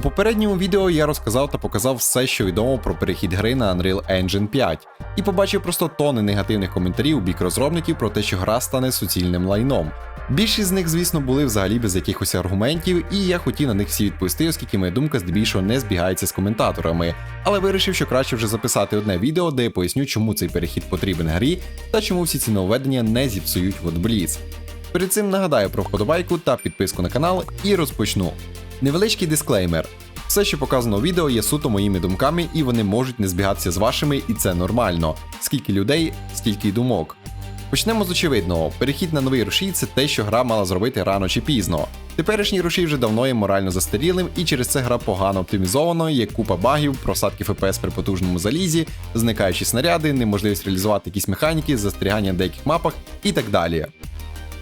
У попередньому відео я розказав та показав все, що відомо про перехід гри на Unreal Engine 5, і побачив просто тони негативних коментарів у бік розробників про те, що гра стане суцільним лайном. Більшість з них, звісно, були взагалі без якихось аргументів, і я хотів на них всі відповісти, оскільки моя думка здебільшого не збігається з коментаторами. Але вирішив, що краще вже записати одне відео, де я поясню, чому цей перехід потрібен грі та чому всі ці нововведення не зіпсують WotBlitz. Перед цим нагадаю про вподобайку та підписку на канал і розпочну. Невеличкий дисклеймер. Все, що показано у відео, є суто моїми думками, і вони можуть не збігатися з вашими, і це нормально. Скільки людей, стільки й думок. Почнемо з очевидного: перехід на новий рушій це те, що гра мала зробити рано чи пізно. Теперішній рушій вже давно є морально застарілим, і через це гра погано оптимізована, є купа багів, просадки ФПС при потужному залізі, зникаючі снаряди, неможливість реалізувати якісь механіки, застерігання на деяких мапах і так далі.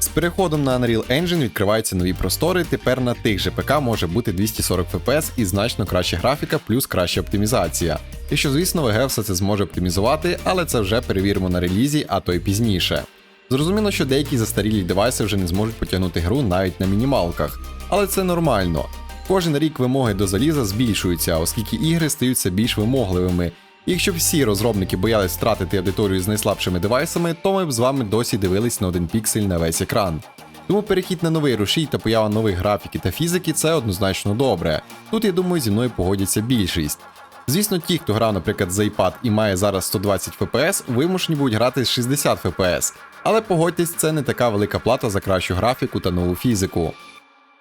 З переходом на Unreal Engine відкриваються нові простори. Тепер на тих же ПК може бути 240 FPS і значно краща графіка, плюс краща оптимізація. Якщо, звісно, VG все це зможе оптимізувати, але це вже перевіримо на релізі, а то й пізніше. Зрозуміло, що деякі застарілі девайси вже не зможуть потягнути гру навіть на мінімалках, але це нормально. Кожен рік вимоги до заліза збільшуються, оскільки ігри стаються більш вимогливими. Якщо всі розробники боялись втратити аудиторію з найслабшими девайсами, то ми б з вами досі дивились на один піксель на весь екран. Тому перехід на новий рушій та поява нових графіки та фізики це однозначно добре. Тут, я думаю, зі мною погодяться більшість. Звісно, ті, хто грав, наприклад, за iPad і має зараз 120 FPS, вимушені будуть грати з 60 FPS. Але погодьтесь, це не така велика плата за кращу графіку та нову фізику.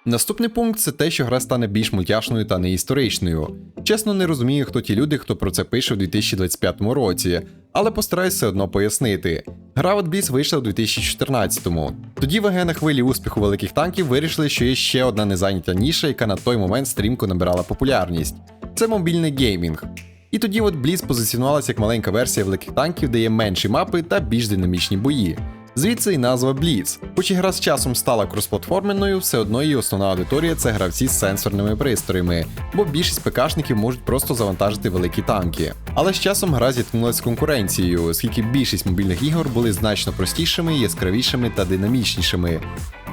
Наступний пункт це те, що гра стане більш мультяшною та не історичною. Чесно, не розумію, хто ті люди, хто про це пише у 2025 році, але постараюсь все одно пояснити. Гра от Blitz вийшла у 2014-му. Тоді ВГ на хвилі успіху великих танків вирішили, що є ще одна незайнята ніша, яка на той момент стрімко набирала популярність. Це мобільний геймінг. І тоді от Blitz позиціонувалася як маленька версія великих танків, де є менші мапи та більш динамічні бої. Звідси і назва Blitz. Хоч і гра з часом стала кросплатформенною, все одно її основна аудиторія це гравці з сенсорними пристроями, бо більшість ПКшників можуть просто завантажити великі танки. Але з часом гра зіткнулася з конкуренцією, оскільки більшість мобільних ігор були значно простішими, яскравішими та динамічнішими.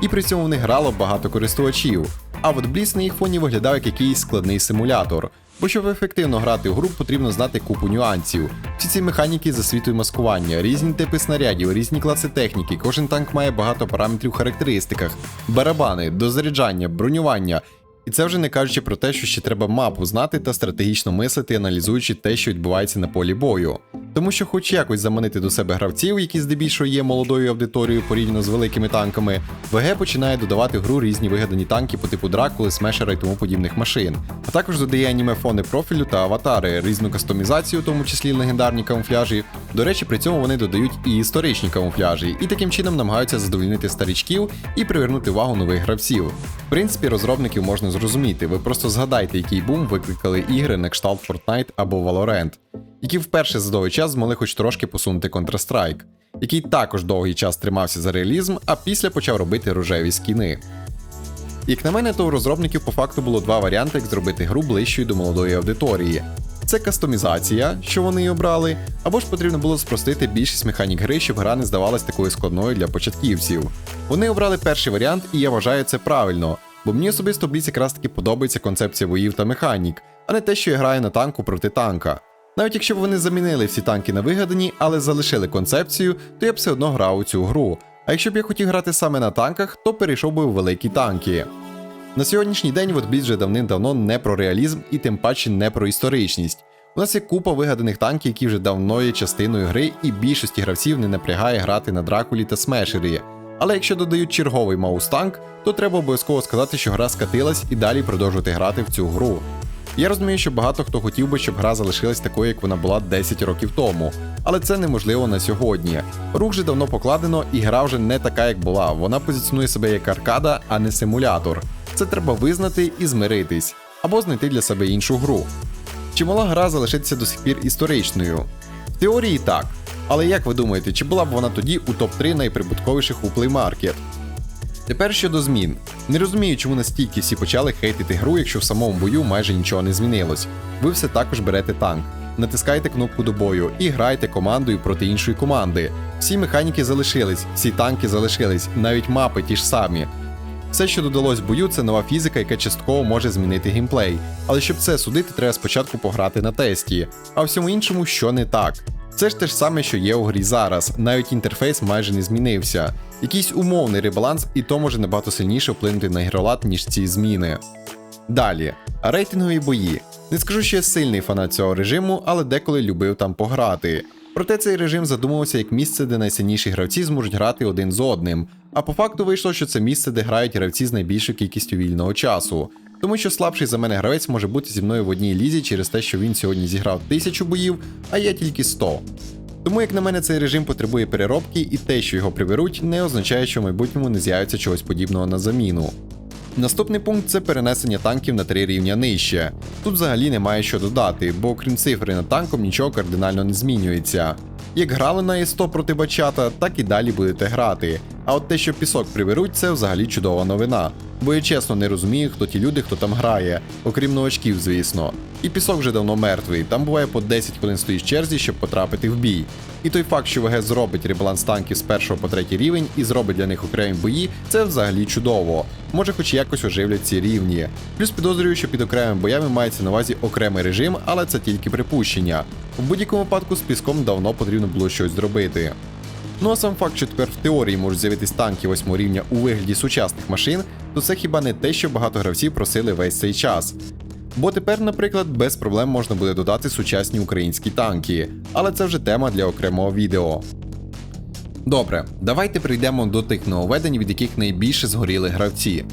І при цьому в них грало багато користувачів. А от Blitz на їх фоні виглядав як якийсь складний симулятор. Бо щоб ефективно грати в гру, потрібно знати купу нюансів. Всі ці механіки засвітують маскування, різні типи снарядів, різні класи техніки. Кожен танк має багато параметрів в характеристиках, барабани, дозаряджання, бронювання. І це вже не кажучи про те, що ще треба мапу знати та стратегічно мислити, аналізуючи те, що відбувається на полі бою. Тому що, хоч якось заманити до себе гравців, які здебільшого є молодою аудиторією порівняно з великими танками, ВГ починає додавати в гру різні вигадані танки по типу Дракули, Смешера і тому подібних машин. А також додає аніме фони профілю та аватари, різну кастомізацію, в тому числі легендарні камуфляжі. До речі, при цьому вони додають і історичні камуфляжі, і таким чином намагаються задовольнити старичків і привернути увагу нових гравців. В принципі, розробників можна зрозуміти. Ви просто згадайте, який бум викликали ігри на кшталт Fortnite або Valorant, які вперше за довгий час змогли хоч трошки посунути Counter-Strike, який також довгий час тримався за реалізм, а після почав робити рожеві скіни. Як на мене, то у розробників по факту було два варіанти, як зробити гру ближчою до молодої аудиторії. Це кастомізація, що вони й обрали, або ж потрібно було спростити більшість механік гри, щоб гра не здавалась такою складною для початківців. Вони обрали перший варіант, і я вважаю це правильно, бо мені особисто в якраз таки подобається концепція боїв та механік, а не те, що я граю на танку проти танка. Навіть якщо б вони замінили всі танки на вигадані, але залишили концепцію, то я б все одно грав у цю гру. А якщо б я хотів грати саме на танках, то перейшов би у великі танки. На сьогоднішній день WotBlitz вже давним-давно не про реалізм і тим паче не про історичність. У нас є купа вигаданих танків, які вже давно є частиною гри, і більшості гравців не напрягає грати на Дракулі та Смешері. Але якщо додають черговий маус-танк, то треба обов'язково сказати, що гра скатилась і далі продовжувати грати в цю гру. Я розумію, що багато хто хотів би, щоб гра залишилась такою, як вона була 10 років тому, але це неможливо на сьогодні. Рух вже давно покладено, і гра вже не така, як була. Вона позиціонує себе як аркада, а не симулятор. Це треба визнати і змиритись, або знайти для себе іншу гру. Чи могла гра залишитися до сих пір історичною? В теорії так. Але як ви думаєте, чи була б вона тоді у топ-3 найприбутковіших у Play Market? Тепер щодо змін. Не розумію, чому настільки всі почали хейтити гру, якщо в самому бою майже нічого не змінилось. Ви все також берете танк, натискаєте кнопку до бою і граєте командою проти іншої команди. Всі механіки залишились, всі танки залишились, навіть мапи ті ж самі. Все, що додалось в бою, це нова фізика, яка частково може змінити геймплей. Але щоб це судити, треба спочатку пограти на тесті, а всьому іншому, що не так. Це ж те ж саме, що є у грі зараз, навіть інтерфейс майже не змінився. Якийсь умовний ребаланс, і то може набагато сильніше вплинути на ігролад, ніж ці зміни. Далі, рейтингові бої. Не скажу, що я сильний фанат цього режиму, але деколи любив там пограти. Проте цей режим задумувався як місце, де найсильніші гравці зможуть грати один з одним. А по факту вийшло, що це місце, де грають гравці з найбільшою кількістю вільного часу. Тому що слабший за мене гравець може бути зі мною в одній лізі через те, що він сьогодні зіграв тисячу боїв, а я тільки 100. Тому, як на мене, цей режим потребує переробки, і те, що його приберуть, не означає, що в майбутньому не з'явиться чогось подібного на заміну. Наступний пункт це перенесення танків на три рівня нижче. Тут взагалі немає що додати, бо окрім цифри над танком нічого кардинально не змінюється. Як грали на Е100 проти бачата, так і далі будете грати. А от те, що пісок приберуть, це взагалі чудова новина. Бо я чесно не розумію, хто ті люди, хто там грає, окрім новачків, звісно. І пісок вже давно мертвий, там буває по 10 хвилин стоїш черзі, щоб потрапити в бій. І той факт, що ВГ зробить ребаланс танків з першого по третій рівень і зробить для них окремі бої, це взагалі чудово. Може, хоч якось оживлять ці рівні. Плюс підозрюю, що під окремими боями мається на увазі окремий режим, але це тільки припущення. В будь-якому випадку з піском давно потрібно було щось зробити. Ну а сам факт, що тепер в теорії можуть з'явитись танки 8 рівня у вигляді сучасних машин, то це хіба не те, що багато гравців просили весь цей час. Бо тепер, наприклад, без проблем можна буде додати сучасні українські танки, але це вже тема для окремого відео. Добре, давайте прийдемо до тих нововведень, від яких найбільше згоріли гравці.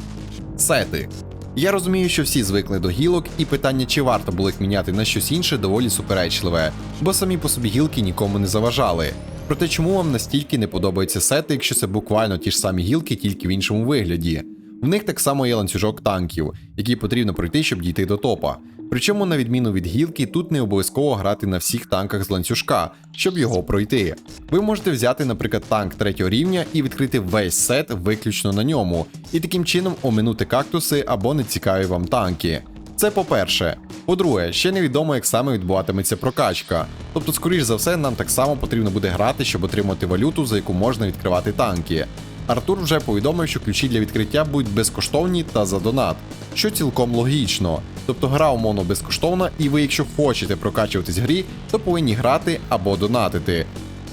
Сети. Я розумію, що всі звикли до гілок, і питання, чи варто було їх міняти на щось інше, доволі суперечливе, бо самі по собі гілки нікому не заважали. Проте чому вам настільки не подобаються сети, якщо це буквально ті ж самі гілки, тільки в іншому вигляді? В них так само є ланцюжок танків, який потрібно пройти, щоб дійти до топа. Причому, на відміну від гілки, тут не обов'язково грати на всіх танках з ланцюжка, щоб його пройти. Ви можете взяти, наприклад, танк третього рівня і відкрити весь сет виключно на ньому, і таким чином оминути кактуси або нецікаві вам танки. Це по-перше. По-друге, ще невідомо, як саме відбуватиметься прокачка. Тобто, скоріш за все, нам так само потрібно буде грати, щоб отримати валюту, за яку можна відкривати танки. Артур вже повідомив, що ключі для відкриття будуть безкоштовні та за донат, що цілком логічно. Тобто гра умовно безкоштовна, і ви, якщо хочете прокачуватись в грі, то повинні грати або донатити.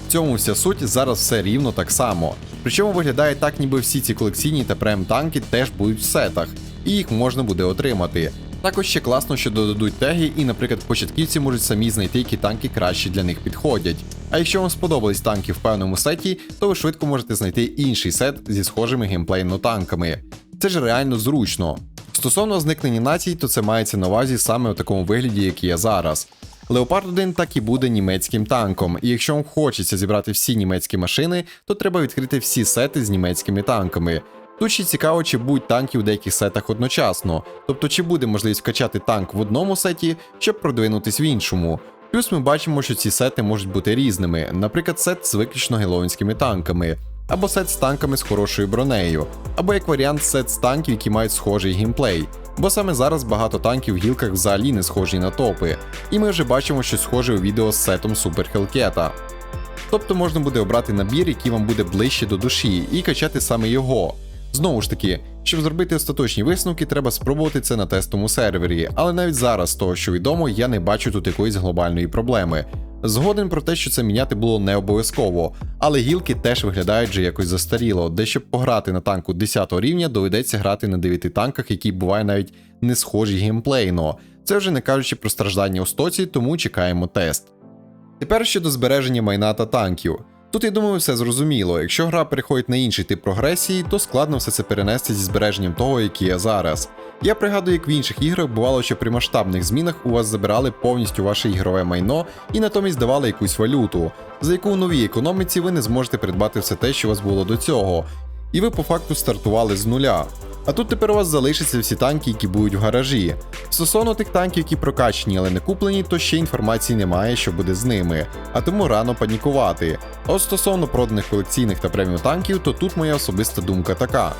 В цьому вся суть зараз все рівно так само. Причому виглядає так, ніби всі ці колекційні та прем танки теж будуть в сетах, і їх можна буде отримати. Також ще класно, що додадуть теги, і, наприклад, початківці можуть самі знайти, які танки краще для них підходять. А якщо вам сподобались танки в певному сеті, то ви швидко можете знайти інший сет зі схожими геймплейно-танками. Це ж реально зручно. Стосовно зникнення націй, то це мається на увазі саме в такому вигляді, як є зараз. Леопард 1 так і буде німецьким танком, і якщо вам хочеться зібрати всі німецькі машини, то треба відкрити всі сети з німецькими танками. Тут ще цікаво, чи будуть танки у деяких сетах одночасно, тобто чи буде можливість вкачати танк в одному сеті, щоб продвинутись в іншому. Плюс ми бачимо, що ці сети можуть бути різними, наприклад, сет з виключно геловінськими танками, або сет з танками з хорошою бронею, або як варіант сет з танків, які мають схожий геймплей. Бо саме зараз багато танків в гілках взагалі не схожі на топи, і ми вже бачимо щось схоже у відео з сетом Супер Хелкета. Тобто можна буде обрати набір, який вам буде ближче до душі, і качати саме його. Знову ж таки, щоб зробити остаточні висновки, треба спробувати це на тестовому сервері, але навіть зараз, з того що відомо, я не бачу тут якоїсь глобальної проблеми. Згоден про те, що це міняти було не обов'язково, але гілки теж виглядають вже якось застаріло, де щоб пограти на танку 10 рівня, доведеться грати на 9 танках, які буває навіть не схожі геймплейно. Це вже не кажучи про страждання у стоці, тому чекаємо тест. Тепер щодо збереження майна та танків. Тут я думаю, все зрозуміло. Якщо гра переходить на інший тип прогресії, то складно все це перенести зі збереженням того, який є зараз. Я пригадую, як в інших іграх бувало, що при масштабних змінах у вас забирали повністю ваше ігрове майно і натомість давали якусь валюту, за яку у новій економіці ви не зможете придбати все те, що у вас було до цього. І ви по факту стартували з нуля. А тут тепер у вас залишаться всі танки, які будуть в гаражі. Стосовно тих танків, які прокачені, але не куплені, то ще інформації немає, що буде з ними, а тому рано панікувати. А от стосовно проданих колекційних та преміум танків, то тут моя особиста думка така.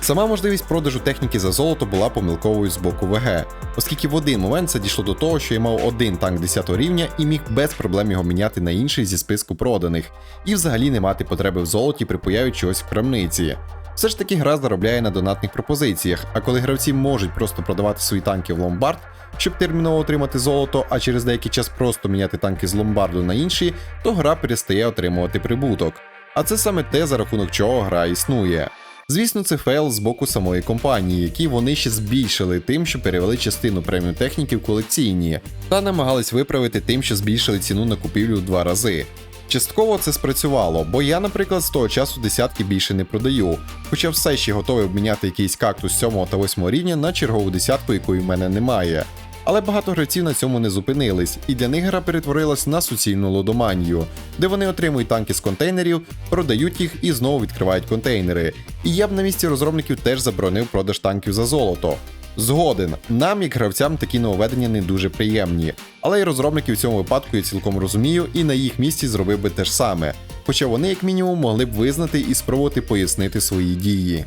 Сама можливість продажу техніки за золото була помилковою з боку ВГ, оскільки в один момент це дійшло до того, що я мав один танк 10 рівня і міг без проблем його міняти на інший зі списку проданих, і взагалі не мати потреби в золоті при появі чогось в крамниці. Все ж таки гра заробляє на донатних пропозиціях, а коли гравці можуть просто продавати свої танки в ломбард, щоб терміново отримати золото, а через деякий час просто міняти танки з ломбарду на інші, то гра перестає отримувати прибуток. А це саме те, за рахунок чого гра існує. Звісно, це фейл з боку самої компанії, які вони ще збільшили тим, що перевели частину преміум техніки в колекційні, та намагались виправити тим, що збільшили ціну на купівлю в два рази. Частково це спрацювало, бо я, наприклад, з того часу десятки більше не продаю, хоча все ще готовий обміняти якийсь кактус 7 та 8 рівня на чергову десятку, якої в мене немає. Але багато гравців на цьому не зупинились, і для них гра перетворилась на суцільну лодоманію, де вони отримують танки з контейнерів, продають їх і знову відкривають контейнери. І я б на місці розробників теж заборонив продаж танків за золото. Згоден, нам, як гравцям, такі нововведення не дуже приємні, але й розробники в цьому випадку я цілком розумію і на їх місці зробив би те ж саме, хоча вони, як мінімум, могли б визнати і спробувати пояснити свої дії.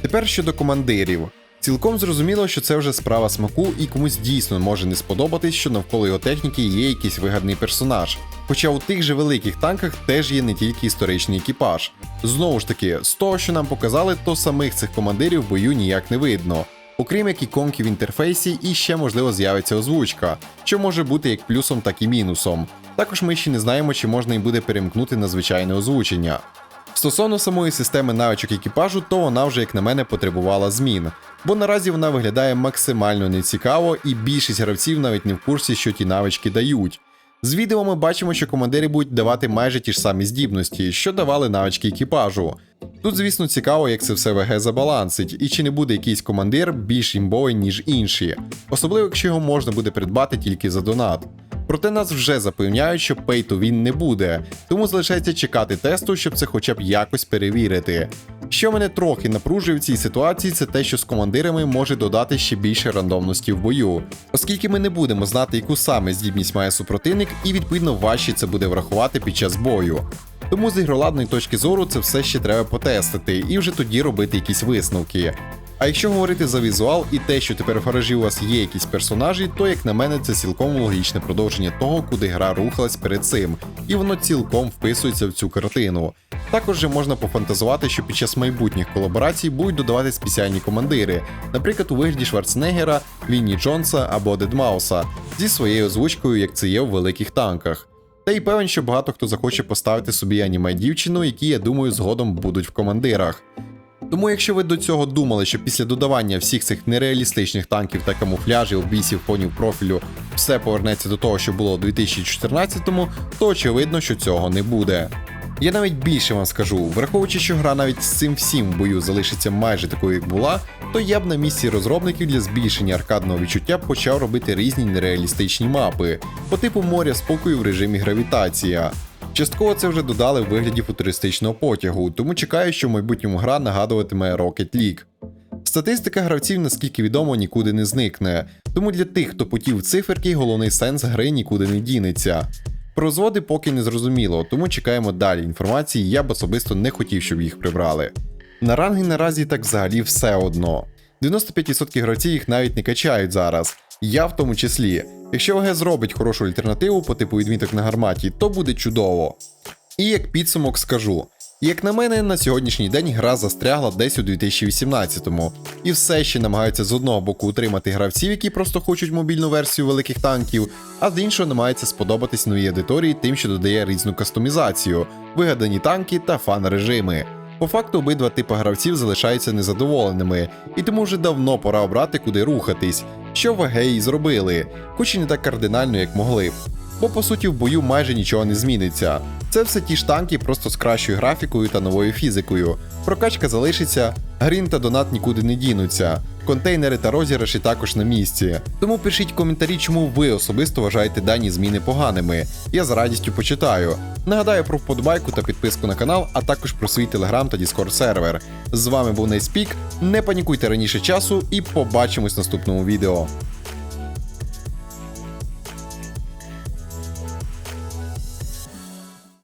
Тепер щодо командирів. Цілком зрозуміло, що це вже справа смаку, і комусь дійсно може не сподобатись, що навколо його техніки є якийсь вигадний персонаж. Хоча у тих же великих танках теж є не тільки історичний екіпаж. Знову ж таки, з того, що нам показали, то самих цих командирів в бою ніяк не видно. Окрім як іконки в інтерфейсі, і ще можливо з'явиться озвучка, що може бути як плюсом, так і мінусом. Також ми ще не знаємо, чи можна і буде перемкнути на звичайне озвучення. Стосовно самої системи навичок екіпажу, то вона вже, як на мене, потребувала змін, бо наразі вона виглядає максимально нецікаво, і більшість гравців навіть не в курсі, що ті навички дають. З відео ми бачимо, що командири будуть давати майже ті ж самі здібності, що давали навички екіпажу. Тут, звісно, цікаво, як це все ВГ забалансить, і чи не буде якийсь командир більш імбовий, ніж інші, особливо якщо його можна буде придбати тільки за донат. Проте нас вже запевняють, що to win не буде, тому залишається чекати тесту, щоб це хоча б якось перевірити. Що мене трохи напружує в цій ситуації, це те, що з командирами може додати ще більше рандомності в бою, оскільки ми не будемо знати, яку саме здібність має супротивник, і відповідно важче це буде врахувати під час бою. Тому з ігроладної точки зору це все ще треба потестити і вже тоді робити якісь висновки. А якщо говорити за візуал і те, що тепер в гаражі у вас є якісь персонажі, то як на мене це цілком логічне продовження того, куди гра рухалась перед цим, і воно цілком вписується в цю картину. Також же можна пофантазувати, що під час майбутніх колаборацій будуть додавати спеціальні командири, наприклад, у вигляді Шварценеггера, Вінні Джонса або Дедмауса, зі своєю озвучкою, як це є в великих танках. Та й певен, що багато хто захоче поставити собі аніме дівчину, які, я думаю, згодом будуть в командирах. Тому, якщо ви до цього думали, що після додавання всіх цих нереалістичних танків та камуфляжів, бісів, фонів профілю все повернеться до того, що було у 2014-му, то очевидно, що цього не буде. Я навіть більше вам скажу, враховуючи, що гра навіть з цим всім в бою залишиться майже такою, як була, то я б на місці розробників для збільшення аркадного відчуття почав робити різні нереалістичні мапи, по типу моря спокою в режимі гравітація. Частково це вже додали в вигляді футуристичного потягу, тому чекаю, що в майбутньому гра нагадуватиме Rocket League. Статистика гравців, наскільки відомо, нікуди не зникне, тому для тих, хто потів циферки, головний сенс гри нікуди не дінеться. Про зводи поки не зрозуміло, тому чекаємо далі інформації, я б особисто не хотів, щоб їх прибрали. На ранги наразі так взагалі все одно. 95% гравців їх навіть не качають зараз, я в тому числі. Якщо ВГ зробить хорошу альтернативу по типу відміток на гарматі, то буде чудово. І як підсумок скажу. Як на мене, на сьогоднішній день гра застрягла десь у 2018-му, і все ще намагаються з одного боку утримати гравців, які просто хочуть мобільну версію великих танків, а з іншого намагається сподобатись новій аудиторії тим, що додає різну кастомізацію, вигадані танки та фан-режими. По факту обидва типи гравців залишаються незадоволеними, і тому вже давно пора обрати, куди рухатись, що ВГ і зробили, хоч і не так кардинально, як могли. Бо по суті в бою майже нічого не зміниться. Це все ті ж танки, просто з кращою графікою та новою фізикою. Прокачка залишиться, грін та донат нікуди не дінуться. Контейнери та розіграші також на місці. Тому пишіть коментарі, чому ви особисто вважаєте дані зміни поганими. Я з радістю почитаю. Нагадаю про вподобайку та підписку на канал, а також про свій телеграм та діскорд сервер. З вами був Нейспік. Не панікуйте раніше часу і побачимось в наступному відео.